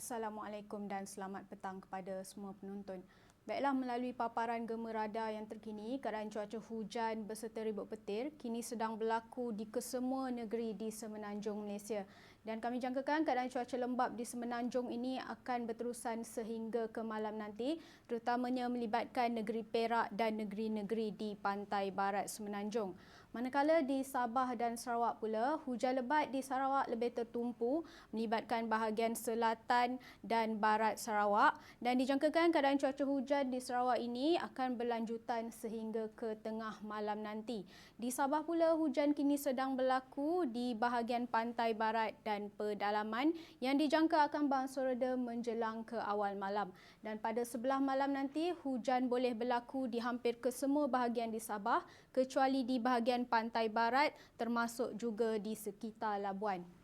Assalamualaikum dan selamat petang kepada semua penonton. Baiklah melalui paparan gema radar yang terkini, keadaan cuaca hujan beserta ribut petir kini sedang berlaku di kesemua negeri di semenanjung Malaysia. Dan kami jangkakan keadaan cuaca lembap di semenanjung ini akan berterusan sehingga ke malam nanti, terutamanya melibatkan negeri Perak dan negeri-negeri di pantai barat semenanjung. Manakala di Sabah dan Sarawak pula, hujan lebat di Sarawak lebih tertumpu melibatkan bahagian selatan dan barat Sarawak dan dijangkakan keadaan cuaca hujan di Sarawak ini akan berlanjutan sehingga ke tengah malam nanti. Di Sabah pula hujan kini sedang berlaku di bahagian pantai barat dan pedalaman yang dijangka akan berangsur reda menjelang ke awal malam. Dan pada sebelah malam nanti hujan boleh berlaku di hampir ke semua bahagian di Sabah kecuali di bahagian pantai barat termasuk juga di sekitar Labuan.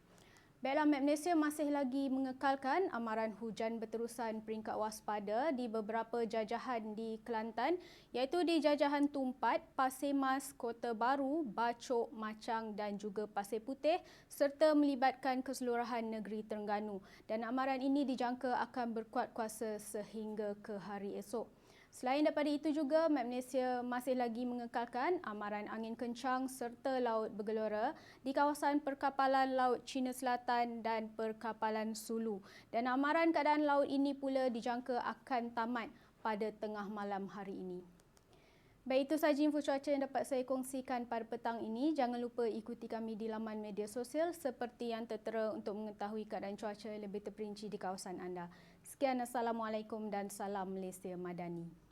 Map Malaysia masih lagi mengekalkan amaran hujan berterusan peringkat waspada di beberapa jajahan di Kelantan iaitu di jajahan Tumpat, Pasir Mas, Kota Baru, Bacok, Macang dan juga Pasir Putih serta melibatkan keseluruhan negeri Terengganu. Dan amaran ini dijangka akan berkuat kuasa sehingga ke hari esok. Selain daripada itu juga, Map Malaysia masih lagi mengekalkan amaran angin kencang serta laut bergelora di kawasan perkapalan Laut Cina Selatan dan perkapalan Sulu. Dan amaran keadaan laut ini pula dijangka akan tamat pada tengah malam hari ini. Baik itu sahaja info cuaca yang dapat saya kongsikan pada petang ini. Jangan lupa ikuti kami di laman media sosial seperti yang tertera untuk mengetahui keadaan cuaca lebih terperinci di kawasan anda. Sekian Assalamualaikum dan salam Malaysia Madani.